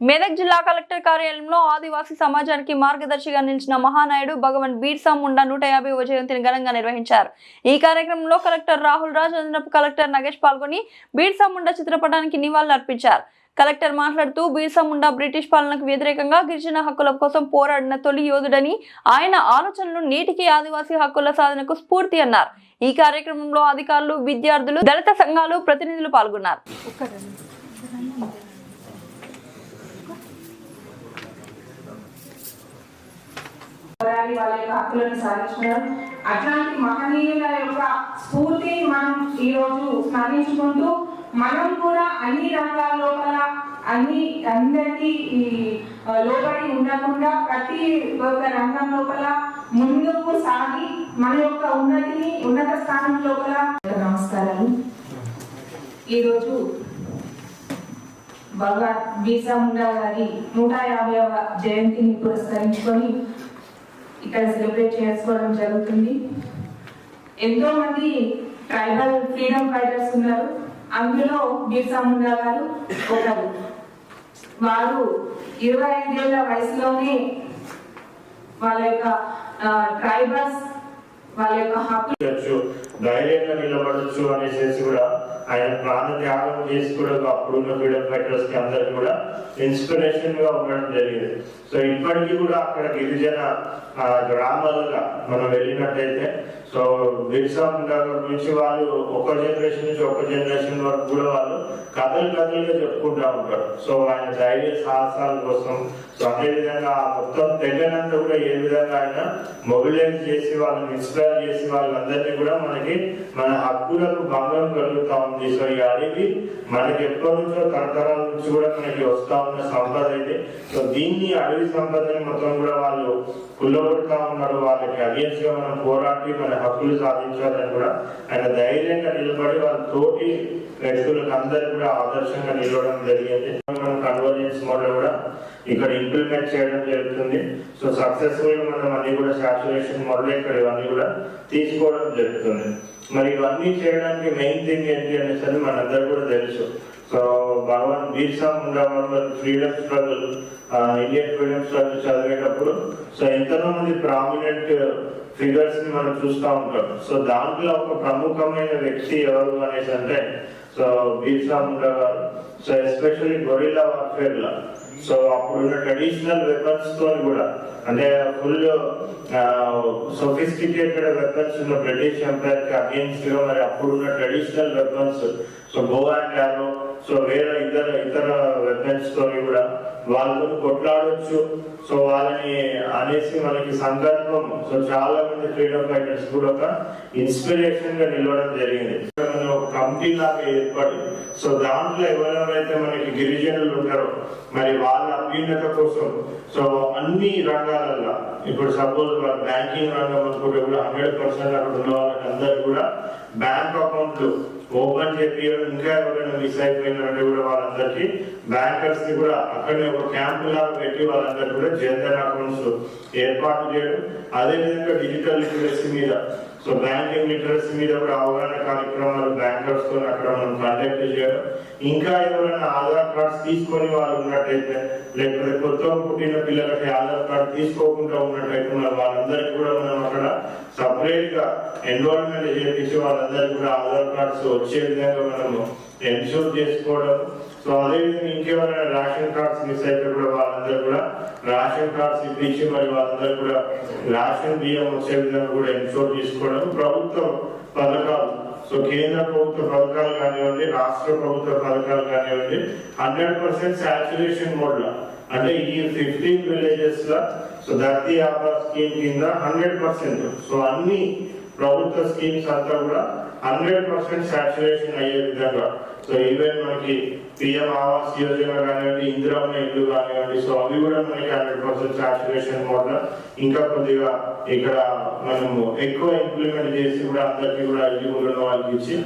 మెదక్ జిల్లా కలెక్టర్ కార్యాలయంలో ఆదివాసీ సమాజానికి మార్గదర్శిగా నిలిచిన మహానాయుడు భగవాన్ బీర్సా ముండా నూట యాభై జయంతిని ఘనంగా నిర్వహించారు. ఈ కార్యక్రమంలో కలెక్టర్ రాహుల్ రాజ్ అదనపు కలెక్టర్ నగేష్ పాల్గొని బీర్సా ముండా చిత్రపటానికి నివాళులర్పించారు కలెక్టర్ మాట్లాడుతూ బీర్సా ముండా బ్రిటిష్ పాలనకు వ్యతిరేకంగా గిరిజన హక్కుల కోసం పోరాడిన తొలి యోధుడని ఆయన ఆలోచనలు నేటికి ఆదివాసీ హక్కుల సాధనకు స్ఫూర్తి అన్నారు. ఈ కార్యక్రమంలో అధికారులు విద్యార్థులు దళిత సంఘాలు ప్రతినిధులు పాల్గొన్నారు. పోరాడి వాళ్ళ యొక్క హక్కులను సాధించడం అట్లాంటి మహనీయుల యొక్క స్ఫూర్తిని మనం ఈ రోజు స్మరించుకుంటూ మనం కూడా అన్ని రంగాల లోపల అన్ని అందరికీ లోబడి ఉండకుండా ప్రతి ఒక్క రంగం లోపల ముందుకు సాగి మన యొక్క ఉన్నతిని ఉన్నత స్థానం లోపల నమస్కారాలు. ఈరోజు భగవాన్ బీసా ముండా గారి నూట యాభైవ జయంతిని పురస్కరించుకొని ఇక్కడ సెలబ్రేట్ చేసుకోవడం జరుగుతుంది. ఎంతో మంది ట్రైబల్ ఫ్రీడమ్ ఫైటర్స్ ఉన్నారు. అందులో బిర్సా ముండా గారు ఒకరు. వారు ఇరవై ఐదేళ్ళ వయసులోనే వాళ్ళ యొక్క ట్రైబల్స్ వాళ్ళ యొక్క హక్కు ధైర్యంగా నిలబడచ్చు అనేసి కూడా ఆయన ప్రాణ త్యాగం చేసి కూడా అప్పుడున్న ఫ్రీడమ్ ఫైటర్స్కి అందరికి కూడా ఇన్స్పిరేషన్గా ఉండడం జరిగింది. సో ఇప్పటికీ కూడా అక్కడ గిరిజన గ్రామాలుగా మనం వెళ్ళినట్టయితే సో బిర్సా ముండా గారి వాళ్ళు ఒక జనరేషన్ నుంచి ఒక జనరేషన్ వరకు కూడా వాళ్ళు కథలు కథలుగా చెప్పుకుంటా ఉంటారు. సో ఆయన ధైర్య సాహసాల కోసం సో అదే విధంగా ఆ మొత్తం తెగనంతా కూడా ఏ విధంగా ఆయన మొబిలైజ్ చేసి వాళ్ళని ఇన్స్పైర్ చేసి వాళ్ళందరినీ కూడా మనకి మన హక్కులకు భంగం కలుగుతా ఉంది తీసుకొని ఈ మనకి ఎప్పటి నుంచో తరతరాల నుంచి కూడా మనకి వస్తా ఉన్న సంపద అయితే సో దీన్ని అడవి సంపదని మొత్తం కూడా వాళ్ళు కుల్లగొడతా ఉన్నారు. వాళ్ళకి అగేన్స్గా మనం పోరాడి మన హక్కులు సాధించాలని కూడా ఆయన ధైర్యంగా నిలబడి వాళ్ళ తోటి వ్యక్తులకు అందరికీ కూడా ఆదర్శంగా నిలవడం జరిగింది. మనం కన్వర్జెన్స్ మోడల్ కూడా ఇక్కడ ఇంప్లిమెంట్ చేయడం జరుగుతుంది. సో సక్సెస్ఫుల్ మనం అన్ని కూడా సాచురేషన్ మోడల్ ఇక్కడ ఇవన్నీ కూడా తీసుకోవడం జరుగుతుంది. మరి ఇవన్నీ చేయడానికి మెయిన్ థింగ్ ఏంటి అనేసి మనందరూ కూడా తెలుసు. So Bhagwan Birsa Munda garu freedom struggle Indian freedom struggle చదివేటప్పుడు సో ఎంతనో మంది ప్రామినెంట్ ఫిగర్స్ని మనం చూస్తూ ఉంటాం. సో దాంట్లో ఒక ప్రముఖమైన వ్యక్తి ఎవరు అనేసి అంటే so Birsa so especially guerrilla warfare లా సో అప్పుడున్న ట్రెడిషనల్ వెపన్స్ తోని కూడా. అంటే ఫుల్ సొఫిస్టికేటెడ్ వెపన్స్ ఉన్న బ్రిటిష్ ఎంపైర్కి అగేన్స్ట్గా మరి అప్పుడున్న traditional weapons so bow and arrow so వేరే ఇతర ఇతర వెపన్స్ తోని కూడా వాళ్ళతో కొట్లాడొచ్చు. సో వాళ్ళని అనేసి మనకి సంకల్పం సో చాలా మంది ఫ్రీడమ్ ఫైటర్స్ కూడా ఒక ఇన్స్పిరేషన్గా నిలవడం జరిగింది. కమిటీ లాగా ఏర్పడి సో దాంట్లో ఎవరెవరైతే మనకి గిరిజనులు ఉంటారో మరి వాళ్ళ అభ్యున్నత కోసం సో అన్ని రంగాలలో ఇప్పుడు సపోజ్ బ్యాంకింగ్ రంగం అనుకుంటే కూడా హండ్రెడ్ పర్సెంట్ అక్కడ ఉన్న వాళ్ళకి కూడా బ్యాంక్ అకౌంట్లు ఓపెన్ చేపియడం ఇంకా ఎవరైనా మిస్ అయిపోయినారంటే కూడా వాళ్ళందరికీ బ్యాంకర్స్ని కూడా అక్కడనే ఒక క్యాంప్ లాగా పెట్టి వాళ్ళందరికీ కూడా జనరల్ అకౌంట్స్ ఏర్పాటు చేయడం అదే విధంగా డిజిటల్ లిటరసీ మీద సో బ్యాంకింగ్ లిటరసీ మీద కూడా అవగాహన కార్యక్రమాలు బ్యాంకర్స్తో అక్కడ మనం కండక్ట్ చేయడం. ఇంకా ఎవరైనా ఆధార్ కార్డ్స్ తీసుకొని వాళ్ళు ఉన్నట్టయితే లేకపోతే కొత్తగా పుట్టిన పిల్లలకి ఆధార్ కార్డ్ తీసుకోకుండా ఉన్నట్టయితే మనం వాళ్ళందరికీ కూడా మనం అక్కడ సపరేట్గా ఎన్రోల్మెంట్ చేపించి వాళ్ళందరికీ కూడా ఆధార్ కార్డ్స్ వచ్చే విధంగా మనము ఎన్షూర్ చేసుకోవడం. సో అదేవిధంగా ఇంకేమైనా రేషన్ కార్డ్స్ మిస్ అయితే కూడా వాళ్ళందరూ కూడా రేషన్ కార్డ్స్ ఇప్పించి మరి వాళ్ళందరూ కూడా రేషన్ బియ్యం వచ్చే విధంగా కూడా ఎన్షోర్ చేసుకోవడం ప్రభుత్వం పథకాలు. సో కేంద్ర ప్రభుత్వ పథకాలు కానివ్వండి రాష్ట్ర ప్రభుత్వ పథకాలు కానివ్వండి హండ్రెడ్ పర్సెంట్ సాచురేషన్ మోడ్లో. అంటే ఈ ఫిఫ్టీన్ విలేజెస్లో. సో ధర్తీ ఆభా స్కీమ్ కింద హండ్రెడ్ పర్సెంట్ సో అన్ని ప్రభుత్వ స్కీమ్స్ అంతా కూడా హండ్రెడ్ పర్సెంట్ సాచురేషన్ అయ్యే విధంగా. సో ఈవెన్ మనకి పిఎం ఆవాస్ యోజన కానివ్వండి ఇందిరమ్మ ఇల్లు కానివ్వండి సో అవి కూడా మనకి హండ్రెడ్ పర్సెంట్ సాచురేషన్ మోడల్. ఇంకా కొద్దిగా ఇక్కడ మనము ఎక్కువ ఇంప్లిమెంట్ చేసి కూడా అందరికీ కూడా ఎలిజిబుల్ ఉన్న వాళ్ళకి ఇచ్చి